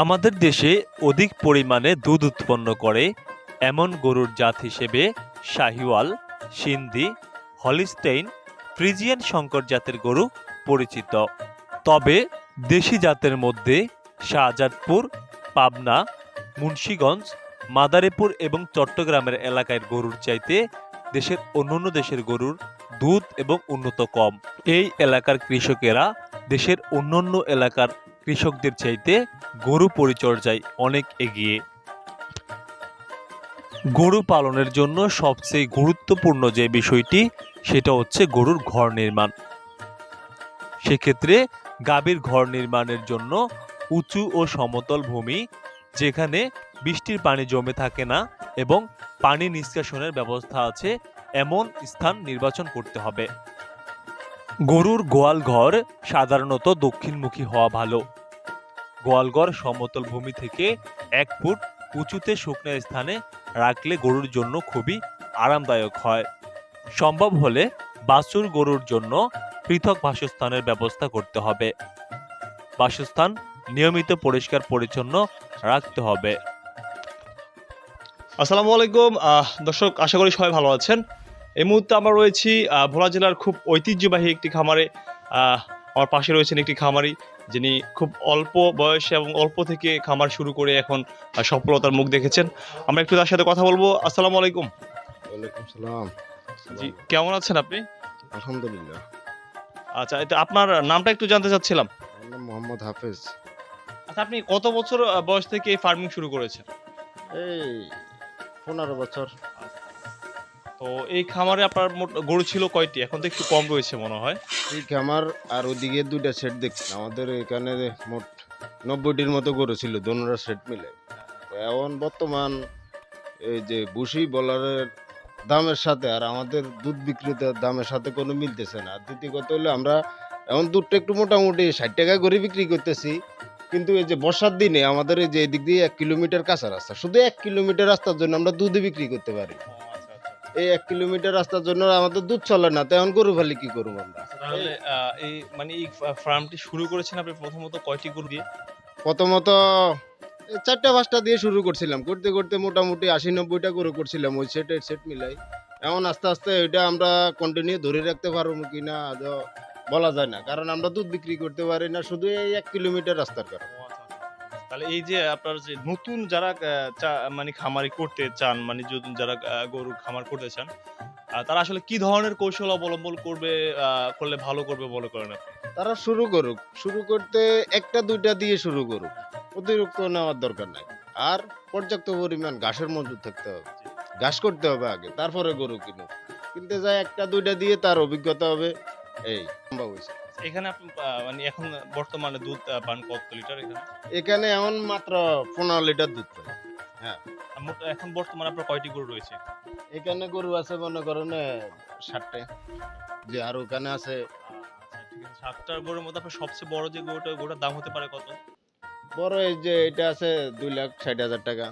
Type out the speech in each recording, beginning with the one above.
আমাদের দেশে অধিক পরিমাণে দুধ উৎপন্ন করে, এমন গরুর জাত হিসেবে শাহিওয়াল, সিন্ধি, হলিস্টেইন, ফ্রিজিয়ান শঙ্কর জাতের গরু পরিচিত। তবে দেশি জাতের মধ্যে শাহজাদপুর, পাবনা, মুন্সীগঞ্জ, মাদারীপুর এবং চট্টগ্রামের এলাকায় গরুর চাইতে দেশের অন্যান্য দেশের গরুর দুধ এবং উন্নত কম। এই এলাকার কৃষকেরা দেশের অন্যান্য এলাকার কৃষকদের চাইতে গরু পরিচর্যায় অনেক এগিয়ে। গরু পালনের জন্য সবচেয়ে গুরুত্বপূর্ণ যে বিষয়টি, সেটা হচ্ছে গরুর ঘর নির্মাণ। সেক্ষেত্রে গাভীর ঘর নির্মাণের জন্য উঁচু ও সমতল ভূমি, যেখানে বৃষ্টির পানি জমে থাকে না এবং পানি নিষ্কাশনের ব্যবস্থা আছে, এমন স্থান নির্বাচন করতে হবে। গরুর গোয়াল ঘর সাধারণত দক্ষিণমুখী হওয়া ভালো। গোয়ালঘর সমতল ভূমি থেকে এক ফুট উঁচুতে শুকনো স্থানে রাখলে গরুর জন্য খুবই আরামদায়ক হয়। সম্ভব হলে বাছুর গরুর জন্য পৃথক বাসস্থানের ব্যবস্থা করতে হবে। বাসস্থান নিয়মিত পরিষ্কার পরিচ্ছন্ন রাখতে হবে। আসসালামু আলাইকুম। দর্শক, আশা করি সবাই ভালো আছেন। এই মুহূর্তে আমরা রয়েছি ভোলা জেলার খুব ঐতিহ্যবাহী একটি খামারে। আমার পাশে রয়েছেন একটি খামারি যিনি খুব অল্প বয়সে এবং অল্প থেকে খামার শুরু করে এখন সফলতার মুখ দেখেছেন। আমরা একটু তার সাথে কথা বলব। আসসালামু আলাইকুম। ওয়ালাইকুম সালাম। জি কেমন আছেন আপনি? আলহামদুলিল্লাহ। আচ্ছা এটা আপনার নামটা একটু জানতে চাচ্ছিলাম। আমার নাম মোহাম্মদ হাফেজ। আচ্ছা আপনি কত বছর বয়স থেকে ফার্মিং শুরু করেছেন? এই পনেরো বছর। তো এই খামারে আপনার মোট গরু ছিল কয়টি? এখন তো একটু কম রয়েছে মনে হয়। এই খামার আর ওদিকে দুইটা সেট দেখছি। আমাদের এখানে মোট নব্বইটির মতো গরু ছিল, দোনোটা সেট মিলে। এখন বর্তমান এই যে বুসি বলারের দামের সাথে আর আমাদের দুধ বিক্রেতার দামের সাথে কোনো মিলতেছে না। আর দ্বিতীয় কথা হলো আমরা এখন দুধটা একটু মোটামুটি ষাট টাকা করে বিক্রি করতেছি। কিন্তু এই যে বর্ষার দিনে আমাদের এই যে এদিক দিয়ে এক কিলোমিটার কাঁচা রাস্তা শুধু এক কিলোমিটার রাস্তার জন্য আমরা দুধে বিক্রি করতে পারি। এই এক কিলোমিটার রাস্তার জন্য আমাদের দুধ চলে না তো এখন গরু ফালি কি করব আমরা? তাহলে এই মানে এই ফার্মটি শুরু করেছেন আপনি প্রথমত কয়টি গরু দিয়ে? প্রথমত চারটা পাঁচটা দিয়ে শুরু করছিলাম করতে করতে মোটামুটি আশি নব্বইটা গরু করছিলাম ওই সেটের সেট মিলাই। এখন আস্তে আস্তে এটা আমরা কন্টিনিউ ধরে রাখতে পারব কি না বলা যায় না কারণ আমরা দুধ বিক্রি করতে পারি না শুধু এই এক কিলোমিটার রাস্তার কারণে। তাহলে এই যে আপনার যে নতুন যারা মানে খামারি করতে চান মানে যদি যারা গরু খামার করতে চান তারা আসলে কি ধরনের কৌশল অবলম্বন করবে করলে ভালো করবে বলে করেন তারা শুরু করুক। শুরু করতে একটা দুইটা দিয়ে শুরু করুক। অতিরিক্ত নেওয়ার দরকার নাই। আর পর্যাপ্ত পরিমাণ ঘাসের মজুদ থাকতে হবে। ঘাস করতে হবে আগে তারপরে গরু কিনুক। কিনতে যায় একটা দুইটা দিয়ে তার অভিজ্ঞতা হবে। এই সম্ভব হয়েছে। এখানে আপনি মানে এখন বর্তমানে দুধ পান কত লিটার এখানে? এখানে এমন মাত্র পনেরো লিটার দুধ পাই আর এখন বর্তমানে আপনার কয়টি গরু রয়েছে? এখানে গরু আছে মনে করেন ষাটটা যে আর ওখানে আছে আচ্ছা, সাতটার গরুর মধ্যে আপনার সবচেয়ে বড় যে গরুটা গরুটার দাম হতে পারে কত? বড় এই যে এটা আছে দুই লাখ ষাট হাজার টাকা।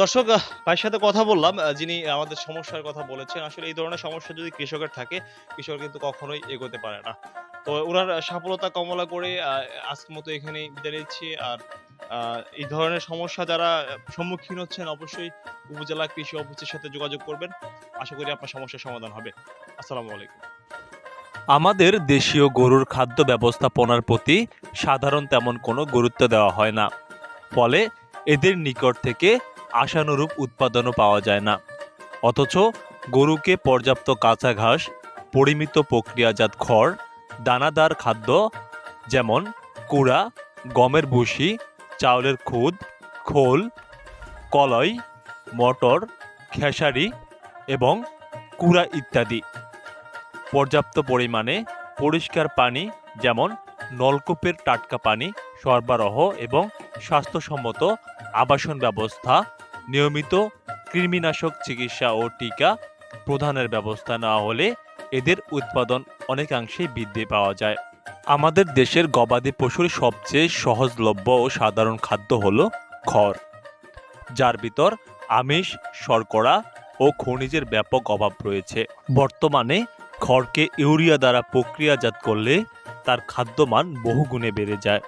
দর্শক ভাইয়ের সাথে কথা বললাম যিনি আমাদের সমস্যার কথা বলেছেন, আসলে এই ধরনের সমস্যা যদি কৃষকের থাকে, কৃষক কিন্তু কখনোই এগোতে পারে না। তো ওনার সফলতা কামনা করে আজকের মতো এখানে বিদায় নিচ্ছি। আর এই ধরনের সমস্যা যারা সম্মুখীন হচ্ছেন, অবশ্যই উপজেলা কৃষি অফিসের সাথে যোগাযোগ করবেন। আশা করি আপনার সমস্যার সমাধান হবে। আসসালামু আলাইকুম। আমাদের দেশীয় গরুর খাদ্য ব্যবস্থাপনার প্রতি সাধারণ তেমন কোনো গুরুত্ব দেওয়া হয় না। ফলে এদের নিকট থেকে আশানুরূপ উৎপাদনও পাওয়া যায় না। অথচ গরুকে পর্যাপ্ত কাঁচা ঘাস, পরিমিত প্রক্রিয়াজাত খড়, দানাদার খাদ্য যেমন কুড়া, গমের ভুসি, চাউলের খুদ, খোল কলই মটর, খেসারি এবং কুড়া ইত্যাদি। পর্যাপ্ত পরিমাণে পরিষ্কার পানি যেমন নলকূপের টাটকা পানি, সরবরাহ এবং স্বাস্থ্যসম্মত আবাসন ব্যবস্থা নিয়মিত কৃমিনাশক চিকিৎসা ও টিকা প্রদানের ব্যবস্থা নেওয়া হলে এদের উৎপাদন অনেকাংশে বৃদ্ধি পাওয়া যায়। আমাদের দেশের গবাদি পশুর সবচেয়ে সহজলভ্য ও সাধারণ খাদ্য হলো খড়। যার ভিতর আমিষ, শর্করা ও খনিজের ব্যাপক অভাব রয়েছে। বর্তমানে খড়কে ইউরিয়া দ্বারা প্রক্রিয়াজাত করলে তার খাদ্যমান বহুগুণে বেড়ে যায়।